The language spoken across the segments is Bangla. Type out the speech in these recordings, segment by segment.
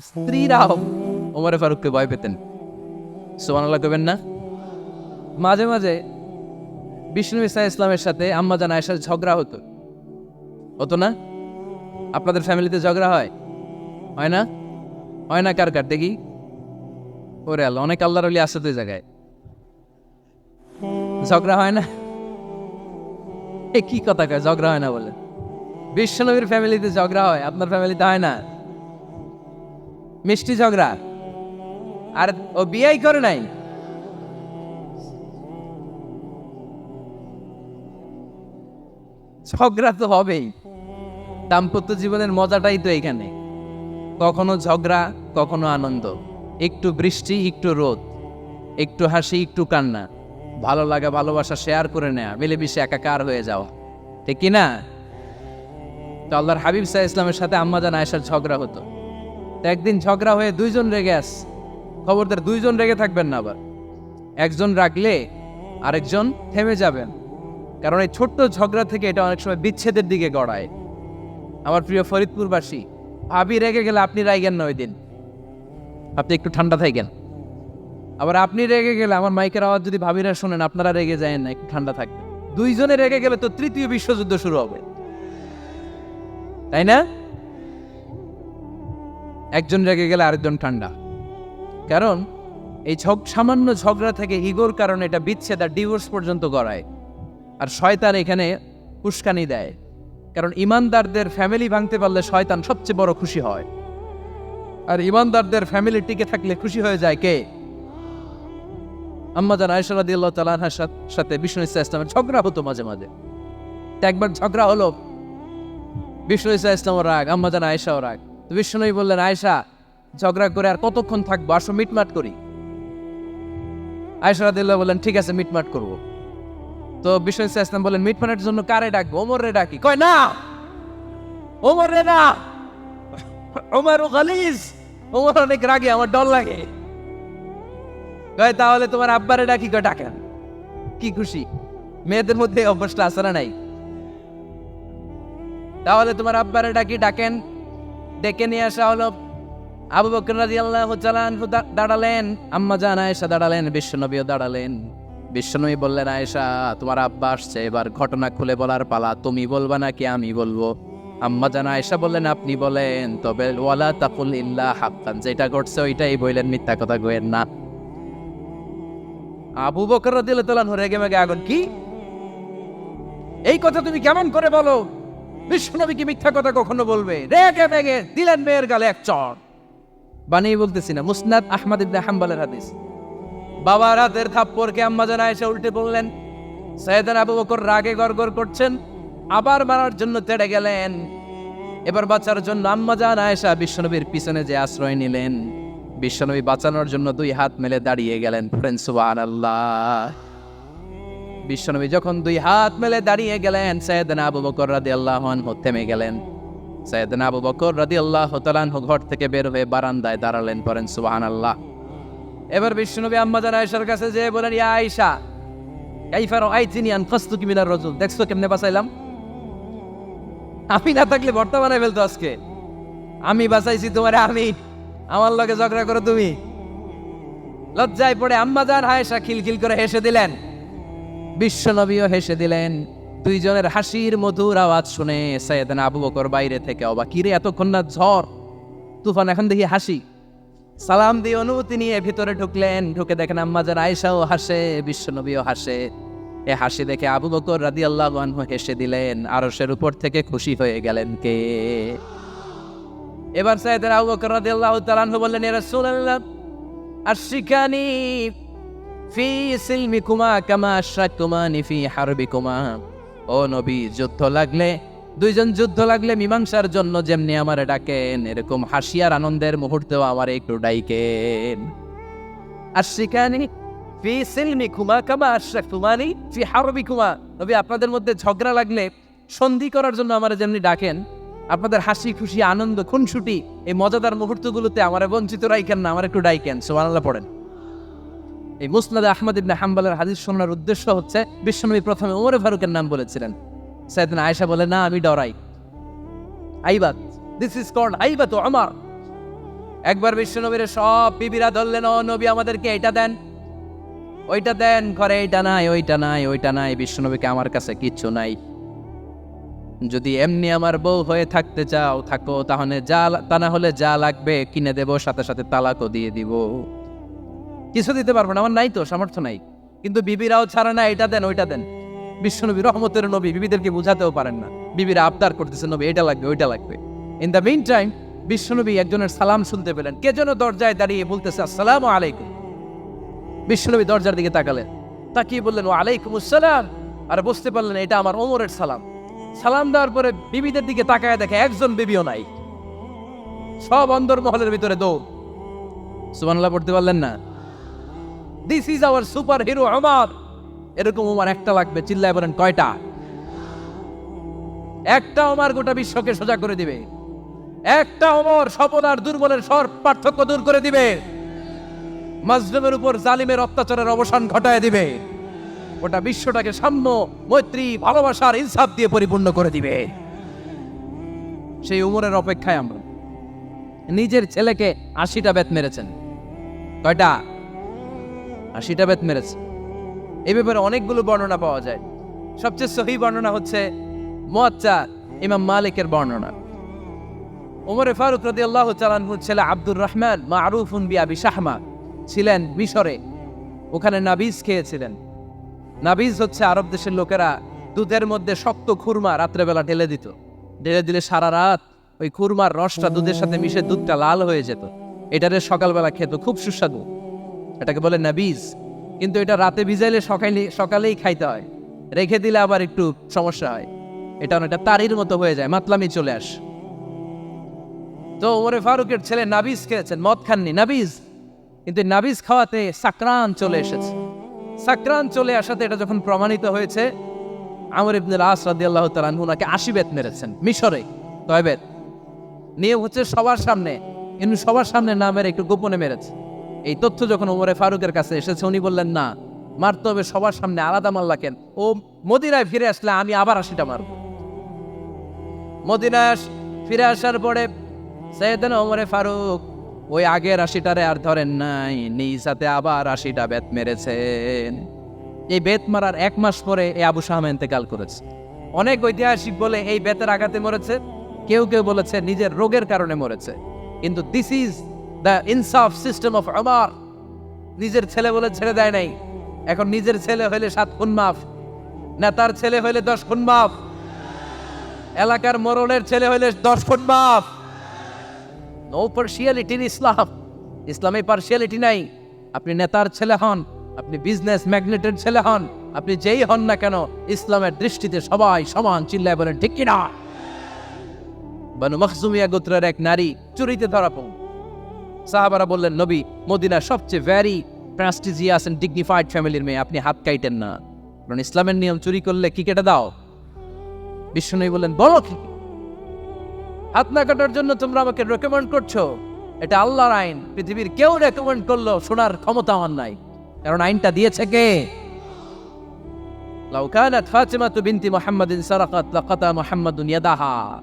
স্ত্রীরাও। ওমরে ফারুককে ভয় পেতেন। সোমানাল্লাহ কবেন না? মাঝে মাঝে বিষ্ণু ইসা ইসলামের সাথে আম্মা জান আয়েশার ঝগড়া হতো। হতো না? আপনাদের ফ্যামিলিতে ঝগড়া হয়? হয় না? হয় না কার কার? দেখি। ওরে আল্লাহ অনেক আল্লাহর অলি আসে তো জায়গায়। ঝগড়া হয় না? এ কি কথা কয়? ঝগড়া হয় না বলে। বিশ্বনবীর ফ্যামিলিতে ঝগড়া হয় আপনার ফ্যামিলিতে হয় না? মিষ্টি ঝগড়া। আর ও বিয়াই করে নাই। ঝগড়া তো হবেই। দাম্পত্য জীবনের মজাটাই তো এখানে। কখনো ঝগড়া, কখনো আনন্দ। একটু বৃষ্টি, একটু রোদ। একটু হাসি, একটু কান্না। ভালো লাগা, ভালোবাসা শেয়ার করে নেয়া। মিলেমিশে একাকার হয়ে যাওয়া। ঠিক কি না তো আল্লাহর হাবিব সাহা ইসলামের সাথে আম্মাজান আয়েশার ঝগড়া হতো। তো একদিন ঝগড়া হয়ে দুইজন রেগে আস। খবরদার, দুইজন রেগে থাকবেন না আবার। একজন রাখলে আরেকজন থেমে যাবেন। কারণ এই ছোট্ট ঝগড়া থেকে এটা অনেক সময় বিচ্ছেদের দিকে গড়ায়। আমার প্রিয় ফরিদপুরবাসী, ভাবি রেগে গেলে আপনি রাইগেন না ওই দিন। আপনি একটু ঠান্ডা থাকেন। আবার আপনি রেগে গেলে, আমার মাইকের আওয়াজ যদি ভাবিরা শোনেন, আপনারা রেগে যায় না, একটু ঠান্ডা থাকবেন। দুইজনে রেগে গেলে তো তৃতীয় বিশ্বযুদ্ধ শুরু হবে। তাই না? একজন রেগে গেলে আরেকজন ঠান্ডা। কারণ এই ঝগ, সামান্য ঝগড়া থেকে ইগোর কারণে এটা বিচ্ছেদ আর ডিভোর্স পর্যন্ত গড়ায়। আর শয়তান এখানে উস্কানি দেয়। কারণ ইমানদারদের ফ্যামিলি ভাঙতে পারলে শয়তান সবচেয়ে বড় খুশি হয়। আর ইমানদারদের ফ্যামিলি টিকে থাকলে খুশি হয়ে যায় কে? আম্মা জান আয়সা রাদি আল্লাহ তালাহার সাথে বিষ্ণু ইসা ইসলামের ঝগড়া হতো মাঝে মাঝে। একবার ঝগড়া হলো, বিষ্ণু ইসা ইসলাম রাগ, আম্মা জান আয়সাও রাগ। বিষ্ণুই বললেন আয়সা ঝগড়া করে আর কতক্ষণ থাকব? আসো, মিটমাট করি। আয়সা রাদিল্লাহ বললেন, ঠিক আছে, মিটমাট করব। তো বিষ্ণু ইসা ইসলাম বললেন, মিটমাটের জন্য কারে ডাকবো? ওমর রে ডাকি। কয়, না! ওমর রে না! ওমর ও গালিজ ওমর অনেক রাগে, আমার ডর লাগে। কয়, তাহলে তোমার আব্বারে ডাকি? কয়, ডাকেন। কি খুশি। মেয়েদের মধ্যে অভ্যাসটা আছে না নাই? তাহলে তোমার আব্বারে ডাকি, ডাকেন। ডেকে নিয়ে আসা হলো। আবু বকর আনহু দা- দাঁড়ালেন, আম্মা জান আয়েশা দাঁড়ালেন, বিশ্বনবীও দাঁড়ালেন। বিশ্বনবী বললেন, আয়েশা, তোমার আব্বা আসছে, এবার ঘটনা খুলে বলার পালা, তুমি বলবা নাকি আমি বলব? আম্মা জান আয়েশা বললেন, আপনি বলেন, তবে ওয়ালা তাকুল ইল্লা হাক্কান, যেটা ঘটছে ওইটাই বললেন মিথ্যা কথা গোয়েন না। আবু বকর রাদিয়াল্লাহু তাআলা আনহু রেগে মেগে আগুন, কি? এই কথা তুমি কেমন করে বলো? বিশ্বনবী কি মিথ্যা কথা কখনো বলবে? রেগে মেগে দিলেন মেয়ের গালে এক চড় বানিয়ে বলতেছি না, মুসনাদ আহমদ ইবনে হাম্বলের হাদিস। বাবার হাতের থাপ্পড়কে আম্মা জানা এসে উল্টে বললেন, সৈয়দান আবু বকর রাগে গড়গড় করছেন, আবার মারার জন্য তেড়ে গেলেন। এবার বাঁচার জন্য আম্মা জান আয়েশা বিশ্বনবীর পিছনে যে আশ্রয় নিলেন। বিশ্বনবী বাঁচানোর জন্য দুই হাত মেলে দাঁড়িয়ে গেলেন। ফ্রেন্ড সুবহানাল্লাহ। বিশ্বনবী যখন দুই হাত মেলে দাঁড়িয়ে গেলেন, সৈয়দনা আবু বকর রাদিয়াল্লাহু আনহু থেমে গেলেন। সৈয়দনা আবু বকর রাদিয়াল্লাহু তাআলা আনহু ঘর থেকে বের হয়ে বারান্দায় দাঁড়ালেন পড়েন, সুবহানাল্লাহ। এবার বিশ্বনবী আম্মা জান আয়েশার কাছে যেয়ে বলেন, ইয়া আয়েশা, কাইফা রাআইতিনি আনকাসতুকি মিনার রাজুল? দেখছ কেমনে বাঁচাইলাম? আমি না থাকলে ভর্তা বানাই ফেলতো আজকে। আমি বাঁচাইছি তোমারে, আমি। আমার লগে ঝগড়া করো তুমি। লজ্জায় পড়ে আম্মা জান আয়েশা খিলখিল করে হেসে দিলেন। বিশ্বনবীও হেসে দিলেন, দুইজনের হাসির মধুর আওয়াজ শুনে সৈয়দান আবু বকর বাইরে থেকে অবাক, কিরে এতক্ষণ না ঝড়, তুফান এখন দেখি হাসি। সালাম দিয়ে অনুমতি নিয়ে ভিতরে ঢুকলেন, ঢুকে দেখেন আম্মাজান আয়েশাও হাসে, বিশ্বনবীও হাসে। এ হাসি দেখে আবু বকর রাদি আল্লাহ হেসে দিলেন, আরশের উপর থেকে খুশি হয়ে গেলেন কে? এবার সাইদের আবু বকর রাদি আল্লাহ বললেন এ আর আশিকানি ফি সিলমিকুমা কামা আশরাকুমানি ফি হারবিকুমা। ও নবী, যুদ্ধ লাগলে, দুইজন যুদ্ধ লাগলে মীমাংসার জন্য যেমনি আমারে ডাকেন, এরকম হাসিয়ার আনন্দের মুহূর্তেও আমার একটু ডাইকেন। আশিকানি ফি সিলমিকুমা কামা আশরাকুমানি ফি হারবিকুমা। নবী, আপনাদের মধ্যে ঝগড়া লাগলে, সন্ধি করার জন্য আমার যেমনি ডাকেন, আপনাদের হাসি খুশি, আনন্দ, খুনসুটি, এই মজাদার মুহূর্তগুলোতে আমার বঞ্চিত রাইকেন না, আমার একটু ডাইকেন, সুবহানাল্লাহ পড়েন। এই মুসনাদ আহমদ ইবনে হাম্বলের হাদিস শোনার উদ্দেশ্য হচ্ছে, বিশ্বনবী প্রথমে ওমরে ফারুকের নাম বলেছিলেন। সাইদিন আয়েশা বলে, না, আমি ডরাই। আইবাত দিস ইজ কল্ড আইবাত আমার একবার বিশ্বনবীর সব বিবিরা ধরলেন, ও নবী, আমাদেরকে এটা দেন। ওইটা দেন, ঘরে এইটা নাই, ওইটা নাই ওইটা নাই, বিশ্বনবীকে আমার কাছে কিচ্ছু নাই। যদি এমনি আমার বউ হয়ে থাকতে চাও, থাকো, তাহলে যা, তা না হলে যা লাগবে, কিনে দেব, সাথে সাথে তালাকও দিয়ে দিব। কিছু দিতে পারব না, আমার নাই তো, সামর্থ্য নাই। কিন্তু বিবিরাও ছাড়া না, এটা দেন, ওইটা দেন। বিশ্বনবী রহমতের নবী, বিবিদেরকে বুঝাতেও পারেন না। বিবিরা আবদার করতেছে, নবী, এটা লাগবে, ওইটা লাগবে। ইন দ্য মেইন টাইম বিশ্বনবী একজনের সালাম শুনতে পেলেন। কে যেন দরজায় দাঁড়িয়ে বলতেছে, আসসালামু আলাইকুম। বিশ্বনবী দরজার দিকে তাকালেন। তাকিয়ে বললেন ও আলাইকুম আসসালাম আর বুঝতে পারলেন, এটা আমার ওমরের সালাম। সালাম দেওয়ার পরে বিবিদের দিকে তাকায় দেখে একজন বিবিও নাই। সব অন্দর মহলের ভিতরে দৌড়। সুবহানাল্লাহ, পড়তে পারলেন না? This is our super hero আমার এরকম আমার একটা লাগবে, চিল্লায় বলেন কয়টা? একটা আমার গোটা বিশ্বকে সোজা করে দিবে। একটা অমর সপন আর দুর্বলের সর পার্থক্য দূর করে দিবে। মাজলুমের উপর জালিমের অত্যাচারের অবসান ঘটায় দিবে। ওটা বিশ্বটাকে সাম্য, মৈত্রী, ভালোবাসার ইনসাফ দিয়ে পরিপূর্ণ করে দিবে। সেই উমরের অপেক্ষায় আমরা। নিজের ছেলেকে আশিটা বেত মেরেছেন। কয়টা? আশিটা বেত মেরেছে। এই ব্যাপারে অনেকগুলো বর্ণনা পাওয়া যায়। সবচেয়ে সহি বর্ণনা হচ্ছে মোয়াচ্চা ইমাম মালিকের বর্ণনা। ওমরে ফারুক রদি আল্লাহ চালানহুর ছেলে আব্দুর রহমান মা আরুফুন বিয়াবি শাহমা ছিলেন মিশরে। ওখানে নাবিজ খেয়েছিলেন। নাবিজ হচ্ছে আরব দেশের লোকেরা দুধের মধ্যে শক্ত খুরমা রাত্রেবেলা ঢেলে দিত। ঢেলে দিলে সারা রাত ওই খুরমার রসটা দুধের সাথে মিশে দুধটা লাল হয়ে যেত। এটারে সকালবেলা খেত, খুব সুস্বাদু। এটাকে বলে নাবিজ। কিন্তু এটা রাতে ভিজাইলে সকালে সকালেই খাইতে হয়। রেখে দিলে আবার একটু সমস্যা হয়। এটা অনেকটা তারির মতো হয়ে যায়, মাতলামি চলে আস। তো ওমরে ফারুকের ছেলে নাবিজ খেয়েছেন, মদ খাননি, নাবিজ। কিন্তু নাবিজ খাওয়াতে সাকরান চলে এসেছে। সাকরান চলে আসাতে এটা যখন প্রমাণিত হয়েছে, আমর ইবনুল আস রাদিয়াল্লাহু তাআলা ওনাকে আশি বেত মেরেছেন, মিশরে। কয় নিয়ম হচ্ছে সবার সামনে। কিন্তু সবার সামনে না মেরে একটু গোপনে মেরেছে। এই তথ্য যখন ওমরে ফারুকের কাছে এসেছে, উনি বললেন, না, মারতে হবে সবার সামনে, আলাদা মাল্লা কেন? ও মদিনায় ফিরে আসলে আমি আবার আশিটা মারব। মদিনায় ফিরে আসার পরে সৈয়দান ওমরে ফারুক ওই আগের আশিটারে আর ধরেন নাই, নিজ হাতে আবার আশিটা বেত মেরেছেন। এই বেত মারার এক মাস পরে এই আবু শাহাম ইন্তেকাল করেছে। অনেক ঐতিহাসিক বলে এই বেতের আঘাতে মরেছে, কেউ কেউ বলেছে নিজের রোগের কারণে মরেছে। কিন্তু দিস ইজ দ্য ইনসাফ সিস্টেম অফ আমার নিজের ছেলে বলে ছেড়ে দেয় নাই। এখন নিজের ছেলে হইলে সাত খুন মাফ, নেতার ছেলে হইলে দশ খুন মাফ, এলাকার মরণের ছেলে হইলে দশ খুন মাফ। নো পার্সিয়ালিটি ইসলাম ইসলামে পার্সিয়ালিটি নাই। আপনি নেতার ছেলে হন, আপনি বিজনেস ম্যাগনেটের ছেলে হন, আপনি যেই হন না কেন, ইসলামের দৃষ্টিতে সবাই সমান চিল্লায় বলেন, ঠিক কিনা? বানু মখজুমিয়া গোত্রের এক নারী চুরিতে ধরা পড়ল সাহাবারা বললেন, নবী মদিনা সবচেয়ে ভ্যারি প্রাস্টিজিয়াস এন্ড ডিগনিফাইড ফ্যামিলির মেয়ে, আপনি হাত কাইটেন না। কারণ ইসলামের নিয়ম চুরি করলে কি কেটে দাও? বিষ্ণু বললেন, বলো কি? হাত না কাটার জন্য তোমরা আমাকে রেকমেন্ড করছ। এটা আল্লাহর আইন। পৃথিবীর কেউ রেকমেন্ড করল শোনার ক্ষমতা আমার নাই। কারণ আইনটা দিয়েছে কে? লাউ কানাত ফাতিমাতু বিনতি মুহাম্মাদিন সারাকাত, লাকাতা মুহাম্মাদুন ইয়াদাহা।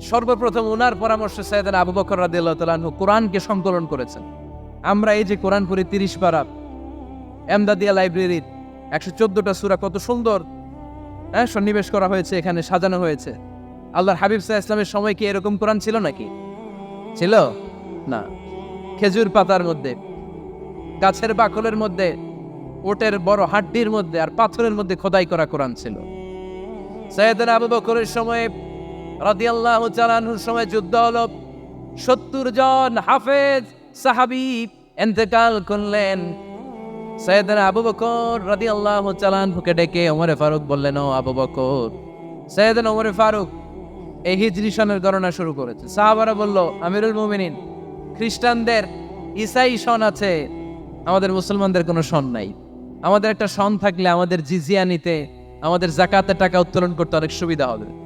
সর্বপ্রথম ওনার পরামর্শ সৈয়দান আবু বকর রাদিয়াল্লাহু তাআলা কোরআনকে সংকলন করেছেন। আমরা এই যে কোরআন পড়ি তিরিশ পারা এমদাদিয়া লাইব্রেরির একশো চোদ্দোটা সূরা কত সুন্দর হ্যাঁ সন্নিবেশ করা হয়েছে, এখানে সাজানো হয়েছে। আল্লাহর হাবিব সাহা ইসলামের সময় কি এরকম কোরআন ছিল নাকি? ছিল? না। খেজুর পাতার মধ্যে, গাছের বাকলের মধ্যে, ওটের বড় হাড্ডির মধ্যে আর পাথরের মধ্যে খোদাই করা কোরআন ছিল। সৈয়দনা আবু বকরের সময় রাদিয়াল্লাহু তাআলার সময় যুদ্ধ হলো। সত্তর জন হাফেজ সাহাবী ইন্তেকাল করলেন। আবু বকর রাদিয়াল্লাহু তাআলাকে ডেকে ওমরে ফারুক বললেন, ও আবু বকর ওমরে ফারুক, এই গণনা শুরু করেছে। সাহাবারা বলল, আমিরুল মুমিনিন, খ্রিস্টানদের ইসাই সন আছে, আমাদের মুসলমানদের কোনো সন নাই। আমাদের একটা সন থাকলে আমাদের জিজিয়া নিতে, আমাদের জাকাতের টাকা উত্তোলন করতে অনেক সুবিধা হবে।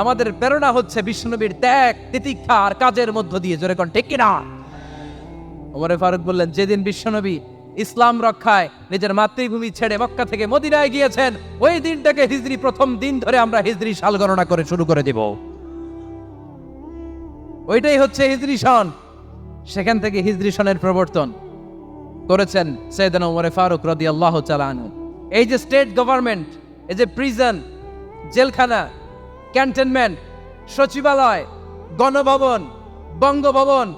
আমাদের প্রেরণা হচ্ছে বিষ্ণুনবীর ত্যাগ তিতিক্ষা আর কাজের মধ্য দিয়ে, জোরে কোন ঠিক কিনা? ওমরে ফারুক বললেন, যেদিন বিশ্বনবী ইসলাম রক্ষায় নিজের মাতৃভূমি ছেড়ে মক্কা থেকে মদিনায় গিয়েছেন, ওই দিনটাকে হিজরি প্রথম দিন ধরে আমরা হিজরি সাল গণনা করে শুরু করে দিব। ওইটাই হচ্ছে হিজরি সন সেখান থেকে হিজরি সনের প্রবর্তন করেছেন সৈয়দান ওমরে ফারুক রদি আল্লাহ চালানু এই যে স্টেট গভর্নমেন্ট, এই যে প্রিজন, জেলখানা ক্যান্টনমেন্ট, সচিবালয়, গণভবন, বঙ্গভবন,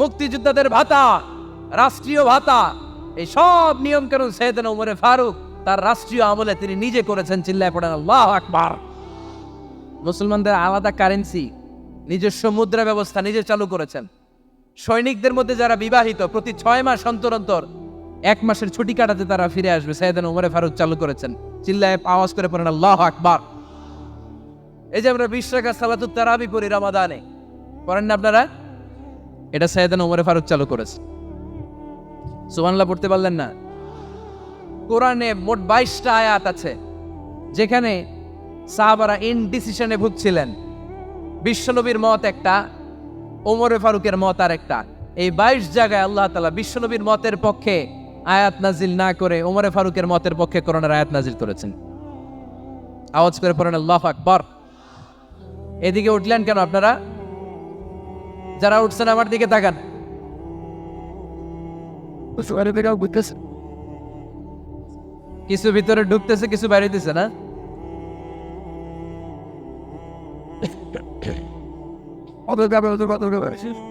মুক্তিযোদ্ধাদের ভাতা, রাষ্ট্রীয় ভাতা, এই সব নিয়ম কানুন সৈয়দান ওমরে ফারুক তার রাষ্ট্রীয় আমলে তিনি নিজে করেছেন চিল্লায় পড়েন। আল্লাহ আকবার। মুসলমানদের আলাদা কারেন্সি নিজস্ব মুদ্রা ব্যবস্থা নিজে চালু করেছেন। সৈনিকদের মধ্যে যারা বিবাহিত, প্রতি ছয় মাস অন্তর অন্তর এক মাসের ছুটি কাটাতে তারা ফিরে আসবে, সৈয়দান উমরে ফারুক চালু করেছেন। চিল্লায় আওয়াজ করে পড়েন, আল্লাহ আকবার। এই যে আমরা বিশ টাকা সালাতুত তারাবি পড়ি রামাদানে। করেন না আপনারা? এটা সৈয়দান উমরে ফারুক চালু করেছে। সুবহানাল্লাহ, পড়তে পারলেন না? কোরআনে মোট বাইশটা আয়াত আছে, যেখানে সাহাবারা ইনডিসিশনে ভুগছিলেন। বিশ্বনবীর মত একটা ওমরে ফারুকের মত আর একটা এই বাইশ জায়গায় আল্লাহ তালা বিশ্বনবীর মতের পক্ষে আয়াত নাজিল না করে ওমরে ফারুকের মতের পক্ষে করোনার আয়াত নাজিল করেছেন। আওয়াজ করে পড়েন, আল্লাহ আকবর। এদিকে উঠলেন কেন আপনারা? যারা উঠছেন আমার দিকে তাকান। কিছু ভিতরে ঢুকতেছে কিছু বাইরে দিছে না কথা